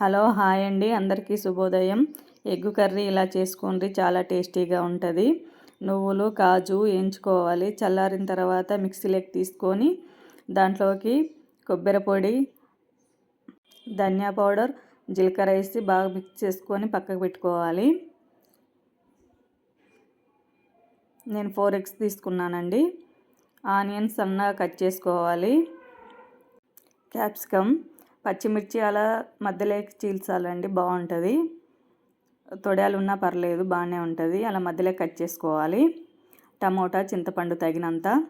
Hello hi అండి. అందరికీ శుభోదయం. ఎగ్గు కర్రీ ఇలా చేసుకోండి. చాలా టేస్టీగా ఉంటుంది. నువ్వులు కాజు వేయించుకోవాలి. చల్లారిన తర్వాత మిక్సీలోకి తీసుకొని దాంట్లోకి కొబ్బరి పొడి ధనియా పౌడర్ జీలకర్ర వేసి బాగా మిక్స్ చేసుకొని పక్కకు పెట్టుకోవాలి. నేను ఫోర్ ఎగ్స్ తీసుకున్నానండి. ఆనియన్స్ సన్నగా కట్ చేసుకోవాలి. క్యాప్సికమ్ పచ్చిమిర్చి అలా మధ్యలోకి చీల్చాలండి బాగుంటుంది. తొడయాలు ఉన్నా పర్లేదు బాగానే ఉంటుంది. అలా మధ్యలో కట్ చేసుకోవాలి. టమోటా చింతపండు తగినంత.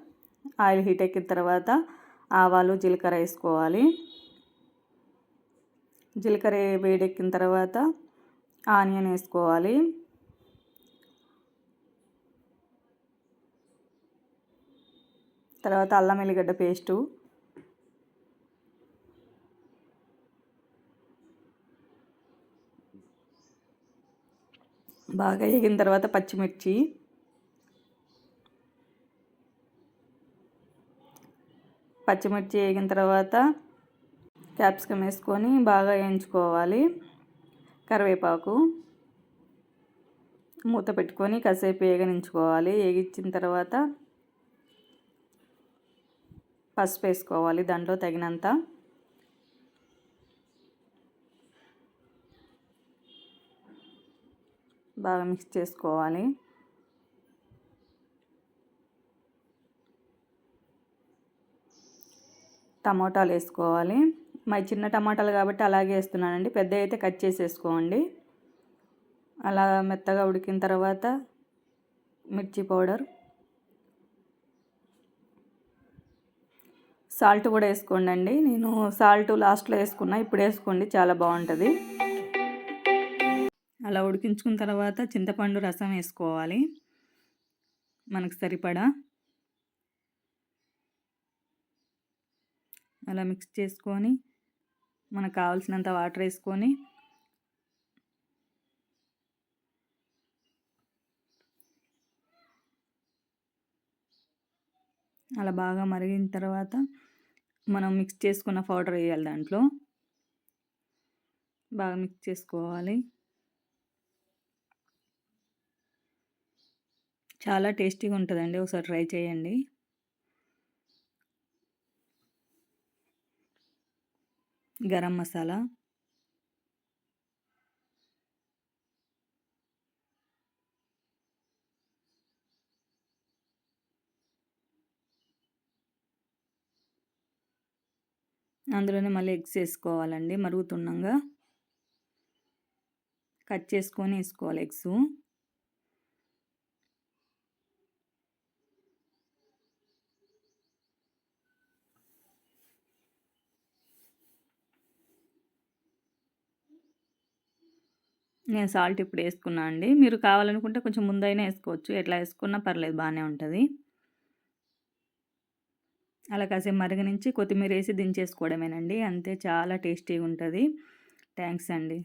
ఆయిల్ హీట్ ఎక్కిన తర్వాత ఆవాలు జీలకర్ర వేసుకోవాలి. జీలకర్ర వేడెక్కిన తర్వాత ఆనియన్ వేసుకోవాలి. తర్వాత అల్లం ఎల్లిగడ్డ పేస్టు. బాగా వేగిన తర్వాత పచ్చిమిర్చి. పచ్చిమిర్చి వేగిన తర్వాత క్యాప్సికమ్ వేసుకొని బాగా వేయించుకోవాలి. కరివేపాకు మూత పెట్టుకొని కాసేపు వేగనించుకోవాలి. వేగించిన తర్వాత పసుపు వేసుకోవాలి. దాంట్లో తగినంత బాగా మిక్స్ చేసుకోవాలి. టమాటాలు వేసుకోవాలి. మరి చిన్న టమాటాలు కాబట్టి అలాగే వేస్తున్నానండి. పెద్ద అయితే కట్ చేసేసుకోండి. అలా మెత్తగా ఉడికిన తర్వాత మిర్చి పౌడర్. సాల్ట్ కూడా వేసుకోండి అండి నేను సాల్ట్ లాస్ట్లో వేసుకున్నా ఇప్పుడు వేసుకోండి. చాలా బాగుంటుంది. అలా ఉడికించుకున్న తర్వాత చింతపండు రసం వేసుకోవాలి. మనకు సరిపడా. అలా మిక్స్ చేసుకొని మనకు కావాల్సినంత వాటర్ వేసుకొని అలా బాగా మరిగిన తర్వాత మనం మిక్స్ చేసుకున్న పౌడర్ వేయాలి దాంట్లో. బాగా మిక్స్ చేసుకోవాలి. చాలా టేస్టీగా ఉంటుందండి. ఒకసారి ట్రై చేయండి. గరం మసాలా. అందులోనే మళ్ళీ ఎగ్స్ వేసుకోవాలండి. మరుగుతుండగా కట్ చేసుకొని వేసుకోవాలి ఎగ్స్. నేను సాల్ట్ ఇప్పుడు వేసుకున్నా అండి. మీరు కావాలనుకుంటే కొంచెం ముందైనా వేసుకోవచ్చు ఎట్లా వేసుకున్నా పర్లేదు బాగానే ఉంటుంది. అలా కాసేపు మరగనించి కొత్తిమీర వేసి దించేసుకోవడమేనండి. అంతే చాలా టేస్టీగా ఉంటుంది థ్యాంక్స్ అండి.